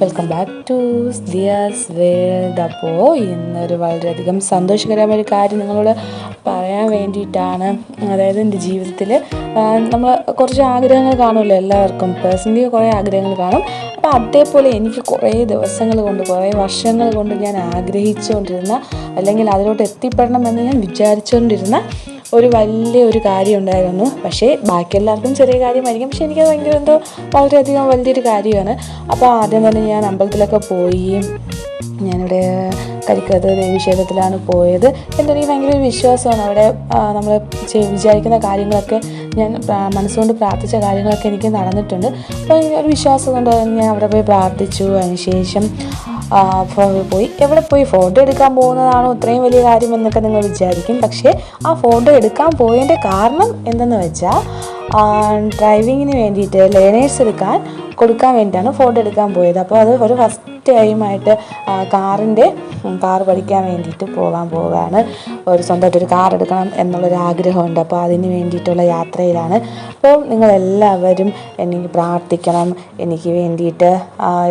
Welcome back to Diya's world അപ്പോൾ ഇന്നൊരു വളരെയധികം സന്തോഷകരമായ ഒരു കാര്യം നിങ്ങളോട് പറയാൻ വേണ്ടിയിട്ടാണ്. അതായത് എന്റെ ജീവിതത്തിൽ നമ്മൾ കുറച്ച് ആഗ്രഹങ്ങൾ കാണുമല്ലോ എല്ലാവർക്കും. പേഴ്സണലി കുറേ ആഗ്രഹങ്ങൾ കാണും. അപ്പോൾ അതേപോലെ എനിക്ക് കുറേ ദിവസങ്ങൾ കൊണ്ട് കുറേ വർഷങ്ങൾ കൊണ്ട് ഞാൻ ആഗ്രഹിച്ചുകൊണ്ടിരുന്ന അല്ലെങ്കിൽ അതിലോട്ട് എത്തിപ്പെടണമെന്ന് ഞാൻ വിചാരിച്ചുകൊണ്ടിരുന്ന ഒരു വലിയ ഒരു കാര്യം ഉണ്ടായിരുന്നു. പക്ഷേ ബാക്കി എല്ലാവർക്കും ചെറിയ കാര്യമായിരിക്കും. പക്ഷേ എനിക്കത് ഭയങ്കര എന്തോ വളരെയധികം വലിയൊരു കാര്യമാണ്. അപ്പോൾ ആദ്യം തന്നെ ഞാൻ അമ്പലത്തിലൊക്കെ പോയി ഞാനിവിടെ കരിക്കത്ത് ദേവിക്ഷേത്രത്തിലാണ് പോയത്. എന്തെനിക്ക് ഭയങ്കര ഒരു വിശ്വാസമാണ്. അവിടെ നമ്മൾ വിചാരിക്കുന്ന കാര്യങ്ങളൊക്കെ ഞാൻ മനസ്സുകൊണ്ട് പ്രാർത്ഥിച്ച കാര്യങ്ങളൊക്കെ എനിക്ക് നടന്നിട്ടുണ്ട്. അപ്പോൾ ഒരു വിശ്വാസം കൊണ്ട് ഞാൻ അവിടെ പോയി പ്രാർത്ഥിച്ചു. അതിനുശേഷം പോയി. എവിടെ പോയി? ഫോട്ടോ എടുക്കാൻ പോകുന്നതാണോ? ഇത്രയും വലിയ കാര്യം എന്നൊക്കെ നിങ്ങൾ വിചാരിക്കും. പക്ഷേ ആ ഫോട്ടോ എടുക്കാൻ പോയതിന്റെ കാരണം എന്തെന്ന് വെച്ചാൽ ഡ്രൈവിങ്ങിന് വേണ്ടിയിട്ട് ലേണേഴ്സ് എടുക്കാൻ കൊടുക്കാൻ വേണ്ടിയിട്ടാണ് ഫോട്ടോ എടുക്കാൻ പോയത്. അപ്പോൾ അത് ഒരു ഫസ്റ്റ് ടൈമായിട്ട് കാറിന്റെ കാർ പഠിക്കാൻ വേണ്ടിയിട്ട് പോകാൻ പോവുകയാണ്. ഒരു സ്വന്തമായിട്ടൊരു കാർ എടുക്കണം എന്നുള്ളൊരു ആഗ്രഹമുണ്ട് അപ്പോൾ അതിന് വേണ്ടിയിട്ടുള്ള യാത്രയിലാണ്. അപ്പോൾ നിങ്ങളെല്ലാവരും എനിക്ക് പ്രാർത്ഥിക്കണം. എനിക്ക് വേണ്ടിയിട്ട്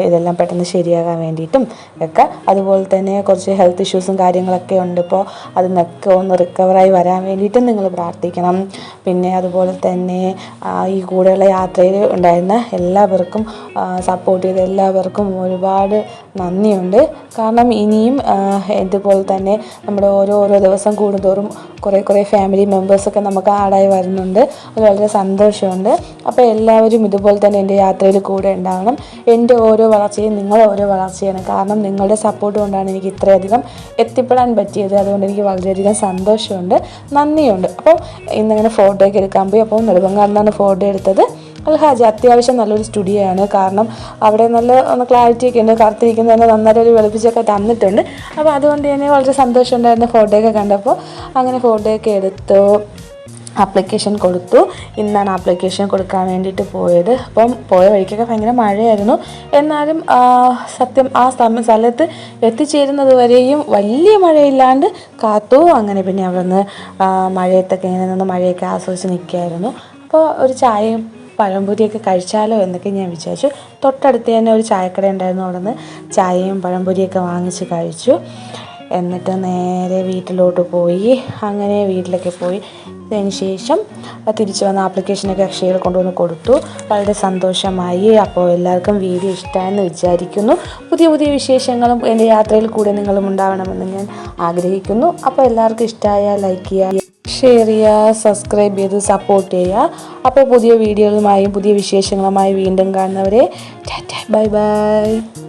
ഇതെല്ലാം പെട്ടെന്ന് ശരിയാകാൻ വേണ്ടിയിട്ടും ഒക്കെ. അതുപോലെ തന്നെ കുറച്ച് ഹെൽത്ത് ഇഷ്യൂസും കാര്യങ്ങളൊക്കെ ഉണ്ട് ഇപ്പോൾ അതിൽ നിന്നൊക്കെ ഒന്ന് റിക്കവറായി വരാൻ വേണ്ടിയിട്ടും നിങ്ങൾ പ്രാർത്ഥിക്കണം. പിന്നെ അതുപോലെ തന്നെ ഈ കൂടെയുള്ള യാത്രയിൽ ഉണ്ടായിരുന്ന എല്ലാവർക്കും സപ്പോർട്ട് ചെയ്ത എല്ലാവർക്കും ഒരുപാട് നന്ദിയുണ്ട്. കാരണം ഇനിയും ഇതുപോലെ തന്നെ നമ്മുടെ ഓരോ ഓരോ ദിവസം കൂടുന്തോറും കുറേ കുറേ ഫാമിലി മെമ്പേഴ്സൊക്കെ നമുക്ക് ആഡായി വരുന്നുണ്ട്. അത് വളരെ സന്തോഷമുണ്ട്. അപ്പോൾ എല്ലാവരും ഇതുപോലെ തന്നെ എന്റെ യാത്രയിൽ കൂടെ ഉണ്ടാവണം എന്റെ ഓരോ വളർച്ചയും നിങ്ങളുടെ ഓരോ വളർച്ചയാണ്. കാരണം നിങ്ങളുടെ സപ്പോർട്ട് കൊണ്ടാണ് എനിക്ക് ഇത്രയധികം എത്തിപ്പെടാൻ പറ്റിയത്. അതുകൊണ്ട് എനിക്ക് വളരെയധികം സന്തോഷമുണ്ട്. നന്ദിയുണ്ട്. അപ്പോൾ ഇന്നങ്ങനെ ഫോട്ടോയൊക്കെ എടുക്കാൻ പോയി. അപ്പോൾ നെടുമ്പങ്ങാടിനാണ് ഫോട്ടോ എടുത്തത്. അൽഹാജ് അത്യാവശ്യം നല്ലൊരു സ്റ്റുഡിയോ ആണ്. കാരണം അവിടെ നല്ല ഒന്ന് ക്ലാരിറ്റി ഒക്കെ ഉണ്ട്. കറുത്തിരിക്കുന്നത് തന്നെ നന്നായിട്ട് ഒരു വെളുപ്പിച്ചൊക്കെ തന്നിട്ടുണ്ട്. അപ്പോൾ അതുകൊണ്ട് തന്നെ വളരെ സന്തോഷമുണ്ടായിരുന്നു ഫോട്ടോയൊക്കെ കണ്ടപ്പോൾ അങ്ങനെ ഫോട്ടോയൊക്കെ എടുത്തു. ആപ്ലിക്കേഷൻ കൊടുത്തു. ഇന്നാണ് ആപ്ലിക്കേഷൻ കൊടുക്കാൻ വേണ്ടിയിട്ട് പോയത്. അപ്പം പോയ വഴിക്കൊക്കെ ഭയങ്കര മഴയായിരുന്നു. എന്നാലും സത്യം ആ സ്ഥലത്ത് എത്തിച്ചേരുന്നത് വരെയും വലിയ മഴയില്ലാണ്ട് കാത്തു. അങ്ങനെ പിന്നെ അവിടെ നിന്ന് മഴയത്തൊക്കെ ഇങ്ങനെ നിന്ന് മഴയൊക്കെ ആസ്വദിച്ച് നിൽക്കുകയായിരുന്നു. അപ്പോൾ ഒരു ചായയും പഴംപൊരിയൊക്കെ കഴിച്ചാലോ എന്നൊക്കെ ഞാൻ വിചാരിച്ചു. തൊട്ടടുത്ത് തന്നെ ഒരു ചായക്കട ഉണ്ടായിരുന്നു. അവിടെ നിന്ന് ചായയും പഴംപൊരിയൊക്കെ വാങ്ങിച്ച് കഴിച്ചു. എന്നിട്ട് നേരെ വീട്ടിലോട്ട് പോയി. അങ്ങനെ വീട്ടിലൊക്കെ പോയി. അതിന് ശേഷം തിരിച്ചു വന്ന ആപ്ലിക്കേഷനൊക്കെ അക്ഷയയിൽ കൊണ്ടുവന്ന് കൊടുത്തു. വളരെ സന്തോഷമായി. അപ്പോൾ എല്ലാവർക്കും വീഡിയോ ഇഷ്ടമായെന്ന് വിചാരിക്കുന്നു. പുതിയ പുതിയ വിശേഷങ്ങളും എന്റെ യാത്രയിൽ കൂടെ നിങ്ങളും ഉണ്ടാവണമെന്ന് ഞാൻ ആഗ്രഹിക്കുന്നു. അപ്പോൾ എല്ലാവർക്കും ഇഷ്ടമായ ലൈക്ക് ചെയ്യുക. ഷെയർ ചെയ്യുക സബ്സ്ക്രൈബ് ചെയ്ത് സപ്പോർട്ട് ചെയ്യുക. അപ്പോൾ പുതിയ വീഡിയോകളുമായും പുതിയ വിശേഷങ്ങളുമായി വീണ്ടും കാണുന്നവരെ ബൈ ബൈ.